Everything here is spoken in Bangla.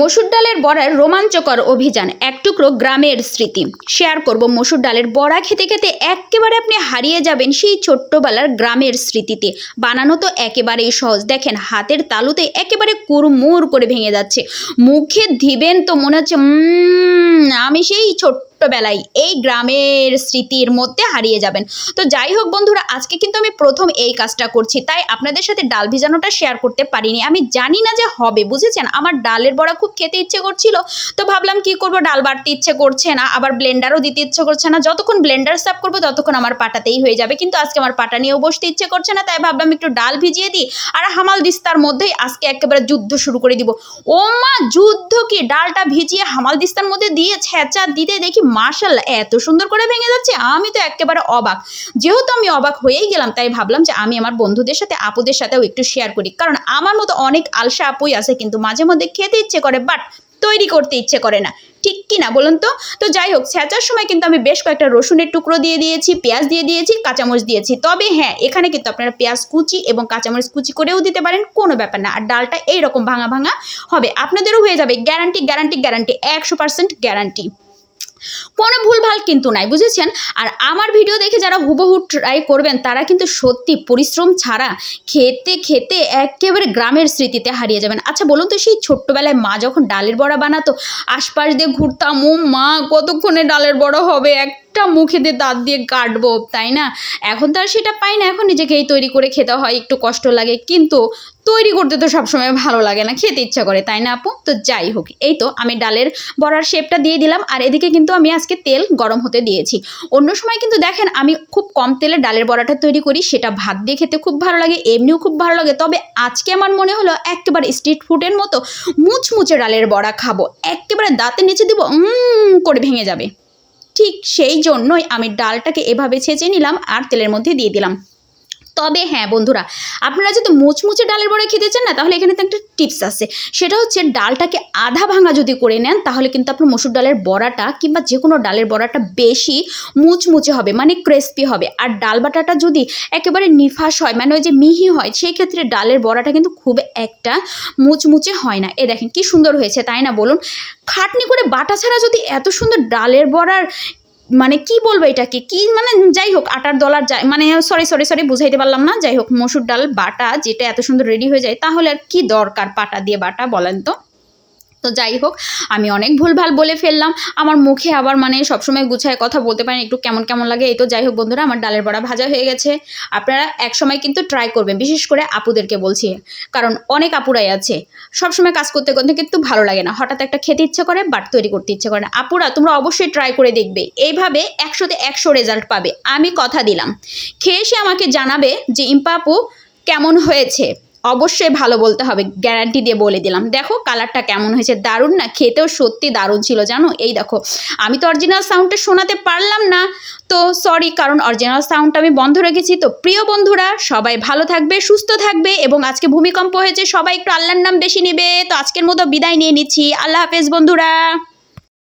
মসুর ডালের বড়ার রোমাঞ্চকর অভিযান, এক টুকরো গ্রামের স্মৃতি। শেয়ার করব মসুর ডালের বড়া খেতে খেতে একেবারে আপনি হারিয়ে যাবেন সেই ছোট্টবেলার গ্রামের স্মৃতিতে। বানানো তো একেবারেই সহজ। দেখেন, হাতের তালুতে একেবারে কুরমুর করে ভেঙে যাচ্ছে। মুখে ধিবেন তো মনে হচ্ছে আমি সেই ছোট্টবেলায় এই গ্রামের স্মৃতির মধ্যে হারিয়ে যাবেন। তো যাই হোক বন্ধুরা, আজকে কিন্তু আমি প্রথম এই কাজটা করছি, তাই আপনাদের সাথে ডাল ভিজানোটা শেয়ার করতে পারিনি। আমি জানি না যে হবে, বুঝেছেন? আমার ডালের বড়া খুব খেতে ইচ্ছে করছিল, তো ভাবলাম কি করব? ডাল বাড়তে ইচ্ছে করছে না, আবার ব্লেন্ডারও দিতে ইচ্ছে করছে না। যতক্ষণ ব্লেন্ডার সাফ করব, ততক্ষণ আমার পাটাতেই হয়ে যাবে। কিন্তু আজকে আমার পাটা নিয়েও বসতে ইচ্ছে করছে না, তাই ভাবলাম একটু ডাল ভিজিয়ে দিই, আর হামাল দিস্তার মধ্যেই আজকে একেবারে যুদ্ধ শুরু করে দিব। ও মা যুদ্ধ কি? ডালটা ভিজিয়ে হামাল দিস্তার মধ্যে দিয়ে ছেঁচা দিতে দেখি মার্শাল্লাহ এত সুন্দর করে ভেঙে যাচ্ছে, আমি তো একেবারে অবাক। যেহেতু আমি অবাক হয়েই গেলাম, তাই ভাবলাম যে আমি আমার বন্ধুদের সাথে, আপুদের সাথেও একটু শেয়ার করি। কারণ আমার মতো অনেক আলসা আপুই আছে, কিন্তু মাঝে মধ্যে খেতে ইচ্ছে করে বাট তৈরি করতে ইচ্ছে করে না। ঠিক কি না বলুন তো? তো যাই হোক ছেঁচার সময় কিন্তু আমি বেশ কয়েকটা রসুনের টুকরো দিয়ে দিয়েছি, পেঁয়াজ দিয়ে দিয়েছি, কাঁচামরিচ দিয়েছি। তবে হ্যাঁ এখানে কিন্তু আপনারা পেঁয়াজ, কুচি এবং কাঁচামরিচ কুচি করেও দিতে পারেন, কোনো ব্যাপার না। আর ডালটা এইরকম ভাঙা ভাঙা হবে, আপনাদেরও হয়ে যাবে গ্যারান্টি গ্যারান্টি গ্যারান্টি একশো পার্সেন্ট গ্যারান্টি কোনো ভুলভাল কিন্তু নাই, বুঝেছেন? আর আমার ভিডিও দেখে যারা হুবহু ট্রাই করবেন, তারা কিন্তু সত্যি পরিশ্রম ছাড়া খেতে খেতে একেবারে গ্রামের স্মৃতিতে হারিয়ে যাবেন। আচ্ছা বলুন তো, সেই ছোট্টবেলায় মা যখন ডালের বড়া বানাতো, আশপাশ দিয়ে ঘুরতাম ও মা কতক্ষণে ডালের বড়া হবে একটা মুখে দিয়ে দাঁত দিয়ে কাটবো, তাই না? এখন তো আর সেটা পাই না, এখন নিজেকেই তৈরি করে খেতে হয়, একটু কষ্ট লাগে। কিন্তু তৈরি করতে তো সবসময় ভালো লাগে না, খেতে ইচ্ছা করে, তাই না আপু? তো যাই হোক, এই তো আমি ডালের বড়ার শেপটা দিয়ে দিলাম, আর এদিকে কিন্তু আমি আজকে তেল গরম হতে দিয়েছি। অন্য সময় কিন্তু দেখেন, আমি খুব কম তেলে ডালের বড়াটা তৈরি করি, সেটা ভাত দিয়ে খেতে খুব ভালো লাগে, এমনিও খুব ভালো লাগে, তবে আজকে আমার মনে হলো একেবারে স্ট্রিট ফুডের মতো মুচমুচে ডালের বড়া খাব, একেবারে দাঁতের নিচে দিব, উম, করে ভেঙে যাবে। ঠিক সেই জন্যই আমি ডালটাকে এভাবে ছেঁচে নিলাম আর তেলের মধ্যে দিয়ে দিলাম। তবে হ্যাঁ বন্ধুরা, আপনারা যদি মুচমুচে ডালের বড়া খেতে চান না, তাহলে এখানে তো একটা টিপস আছে। সেটা হচ্ছে ডালটাকে আধা ভাঙা যদি করে নেন, তাহলে কিন্তু আপনার মসুর ডালের বড়াটা কিংবা যে কোনো ডালের বড়াটা বেশি মুচমুচে হবে মানে ক্রিস্পি হবে। আর ডাল বাটাটা যদি একেবারে নিফাস হয় মানে ওই যে মিহি হয় সেই ক্ষেত্রে ডালের বড়াটা কিন্তু খুব একটা মুচমুচে হয় না। এ দেখেন কি সুন্দর হয়েছে, তাই না? বলুন, খাটনি করে বাটা ছাড়া যদি এত সুন্দর ডালের বড়ার মানে কি বলব এটাকে? কি মানে যাই হোক, আটার দলার যাই মানে সরি সরি সরি বুঝাইতে পারলাম না। যাই হোক, মসুর ডাল, বাটা যেটা এত সুন্দর রেডি হয়ে যায়, তাহলে আর কি দরকার পাটা দিয়ে বাটা বলেন তো? তো যাই হোক, আমি অনেক ভুলভাল বলে ফেললাম। আমার মুখে আবার মানে সবসময় গুছায় কথা বলতে পারেন, একটু কেমন কেমন লাগে। এই তো যাই হোক বন্ধুরা, আমার ডালের বড়া ভাজা হয়ে গেছে। আপনারা এক সময় কিন্তু ট্রাই করবেন, বিশেষ করে আপুদেরকে বলছি। কারণ অনেক আপুরাই আছে। সবসময় কাজ করতে করতে কিন্তু ভালো লাগে না। হঠাৎ একটা খেতে ইচ্ছে করে বাট তৈরি করতে ইচ্ছে করে না। আপুরা, তোমরা অবশ্যই ট্রাই করে দেখবে। এইভাবে একশোতে একশো রেজাল্ট পাবে। আমি কথা দিলাম। খেয়ে এসে আমাকে জানাবে যে, ইম্পা আপু, কেমন হয়েছে? অবশ্যই ভালো বলতে হবে গ্যারান্টি দিয়ে বলে দিলাম। দেখো কালারটা কেমন হয়েছে, দারুণ না? খেতেও সত্যি দারুণ ছিল, জানো? এই দেখো, আমি তো অরিজিনাল সাউন্ডটা শোনাতে পারলাম না, তো সরি কারণ অরিজিনাল সাউন্ডটা আমি বন্ধ রেখেছি। তো প্রিয় বন্ধুরা, সবাই ভালো থাকবে, সুস্থ থাকবে, এবং আজকে ভূমিকম্প হয়েছে, সবাই একটু আল্লাহর নাম বেশি নেবে। তো আজকের মতো বিদায় নিয়ে নিচ্ছি। আল্লাহ হাফেজ বন্ধুরা।